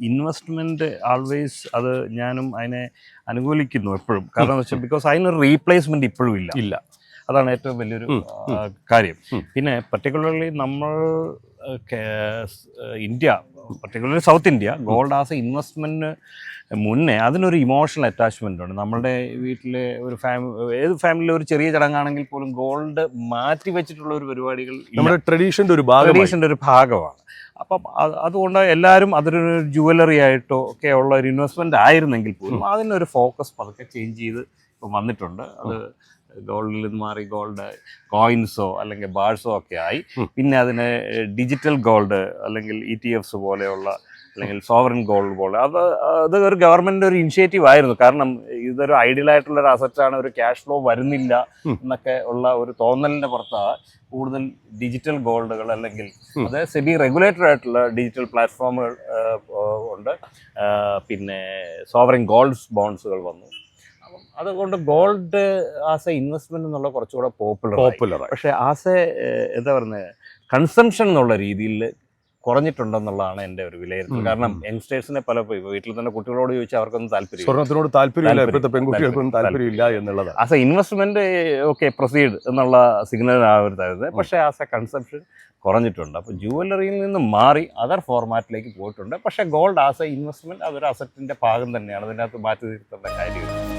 Investment always അത് ഞാനും അതിനെ അനുകൂലിക്കുന്നു എപ്പോഴും. കാരണം എന്ന് വെച്ചാൽ ബിക്കോസ് അതിനൊരു റീപ്ലേസ്മെന്റ് ഇപ്പോഴും ഇല്ല. ഇല്ല. അതാണ് ഏറ്റവും വലിയൊരു കാര്യം. പിന്നെ പർട്ടിക്കുലർലി നമ്മൾ India particularly south India gold as a investment മുന്നേ അതിനൊരു ഇമോഷണൽ അറ്റാച്ച്മെന്റ് ഉണ്ട്. നമ്മുടെ വീട്ടിലെ ഒരു ഫാമിലി ഏത് ഫാമിലിയിലെ ഒരു ചെറിയ ചടങ്ങാണെങ്കിൽ പോലും ഗോൾഡ് മാറ്റി വെച്ചിട്ടുള്ള ഒരു പരിപാടികൾ. നമ്മുടെ ട്രഡീഷന്റെ ഒരു ഭാഗം ട്രഡീഷന്റെ ഒരു ഭാഗമാണ്. അപ്പം അതുകൊണ്ട് എല്ലാവരും അതൊരു ജുവലറി ആയിട്ടോ ഒക്കെ ഉള്ള ഒരു ഇൻവെസ്റ്റ്മെന്റ് ആയിരുന്നെങ്കിൽ പോലും അതിനൊരു ഫോക്കസ് പതുക്കെ ചേഞ്ച് ചെയ്ത് ഇപ്പം വന്നിട്ടുണ്ട്. അത് ഗോൾഡിൽ നിന്ന് മാറി ഗോൾഡ് കോയിൻസോ അല്ലെങ്കിൽ ബാഴ്സോ ഒക്കെ ആയി. പിന്നെ അതിന് ഡിജിറ്റൽ ഗോൾഡ് അല്ലെങ്കിൽ ഇ ടി എഫ്സ് പോലെയുള്ള അല്ലെങ്കിൽ സോവറിൻ ഗോൾഡ് പോലെ. അത് അത് ഒരു ഗവൺമെന്റ് ഒരു ഇനിഷ്യേറ്റീവ് ആയിരുന്നു. കാരണം ഇതൊരു ഐഡിയൽ ആയിട്ടുള്ള ഒരു അസറ്റാണ് ഒരു ക്യാഷ് ഫ്ലോ വരുന്നില്ല എന്നൊക്കെ ഉള്ള ഒരു തോന്നലിന്റെ പുറത്താണ് കൂടുതൽ ഡിജിറ്റൽ ഗോൾഡുകൾ അല്ലെങ്കിൽ. അത് സെബി റെഗുലേറ്റഡ് ആയിട്ടുള്ള ഡിജിറ്റൽ പ്ലാറ്റ്ഫോമുകൾ ഉണ്ട്. പിന്നെ സോവറിൻ ഗോൾഡ് ബോൺസുകൾ വന്നു. അപ്പം അതുകൊണ്ട് ഗോൾഡ് ആസ് എ ഇൻവെസ്റ്റ്മെന്റ് എന്നുള്ള കുറച്ചുകൂടെ പോപ്പുലർ പോപ്പുലർ പക്ഷേ ആസ് എ എന്താ പറയുന്നത് കൺസംഷൻ എന്നുള്ള രീതിയിൽ കുറഞ്ഞിട്ടുണ്ടെന്നുള്ളതാണ് എന്റെ ഒരു വിലയിരുത്തൽ. കാരണം. യങ്സ്റ്റേഴ്സിനെ പല വീട്ടിൽ തന്നെ കുട്ടികളോട് ചോദിച്ചാൽ അവർക്കൊന്നും താല്പര്യം സ്വർണത്തിനോട് താല്പര്യമില്ല ഇപ്പോഴത്തെ പെൺകുട്ടികൾക്കൊന്നും താല്പര്യം. താല്പര്യമില്ല എന്നുള്ളത് as a investment okay proceed എന്നുള്ള സിഗ്നൽ ആവരുതായത് പക്ഷേ ആസ് എ കൺസംഷൻ കുറഞ്ഞിട്ടുണ്ട്. അപ്പോൾ ജുവലറിയിൽ നിന്ന് മാറി അതർ ഫോർമാറ്റിലേക്ക് പോയിട്ടുണ്ട്. പക്ഷേ ഗോൾഡ് ആസ് എ ഇൻവെസ്റ്റ്മെന്റ് അതൊരു അസറ്റിന്റെ ഭാഗം തന്നെയാണ്. അതിനകത്ത് മാറ്റി നിർത്തേണ്ട കാര്യമില്ല